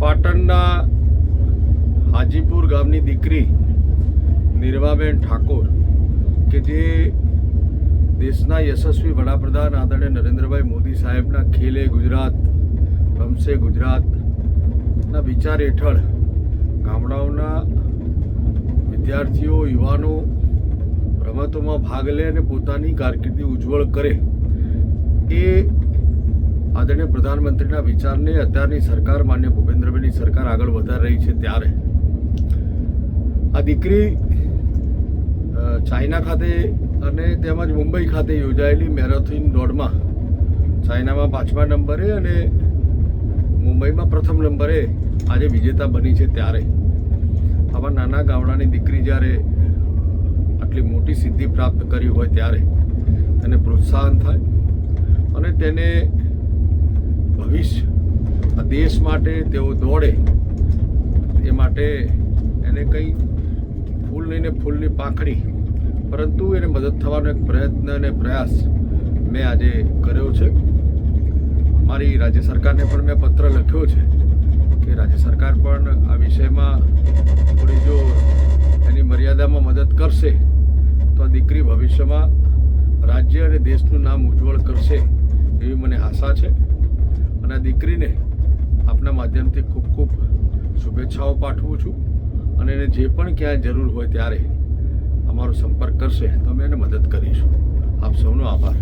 પાટણના હાજીપુર ગામની દીકરી નિર્વાબેન ઠાકોર કે જે દેશના યશસ્વી વડાપ્રધાન આદરણીય નરેન્દ્રભાઈ મોદી સાહેબના ખેલે ગુજરાત, રમશે ગુજરાતના વિચાર હેઠળ ગામડાઓના વિદ્યાર્થીઓ, યુવાનો રમતોમાં ભાગ લે અને પોતાની કારકિર્દી ઉજ્જવળ કરે એ આદરણીય પ્રધાનમંત્રીના વિચારને અત્યારની સરકાર, માન્ય ભૂપેન્દ્રભાઈની સરકાર આગળ વધારી રહી છે ત્યારે. આ દીકરી ચાઇના ખાતે અને તેમજ મુંબઈ ખાતે યોજાયેલી મેરેથોન દોડમાં ચાઇનામાં પાંચમા નંબરે અને મુંબઈમાં પ્રથમ નંબરે આજે વિજેતા બની છે ત્યારે. આવા નાના ગામડાની દીકરી જ્યારે આટલી મોટી સિદ્ધિ પ્રાપ્ત કરી હોય ત્યારે તેને પ્રોત્સાહન થાય અને તેને દેશ માટે તેઓ દોડે, એ માટે એને કંઈ ફૂલ નહીં ને ફૂલની પાંખડી. પરંતુ એને મદદ થવાનો એક પ્રયત્ન અને પ્રયાસ મેં આજે કર્યો છે. મારી રાજ્ય સરકારને પણ મેં પત્ર લખ્યો છે કે રાજ્ય સરકાર પણ આ વિષયમાં થોડી જો એની મર્યાદામાં મદદ કરશે, તો આ દીકરી ભવિષ્યમાં રાજ્ય અને દેશનું નામ ઉજ્જવળ કરશે એવી મને આશા છે. અને આ દીકરીને આપના માધ્યમથી ખૂબ ખૂબ શુભેચ્છાઓ પાઠવું છું અને એને જે પણ ક્યાંય જરૂર હોય ત્યારે અમારો સંપર્ક કરશે. તો અમે એને મદદ કરીશું. આપ સૌનો આભાર.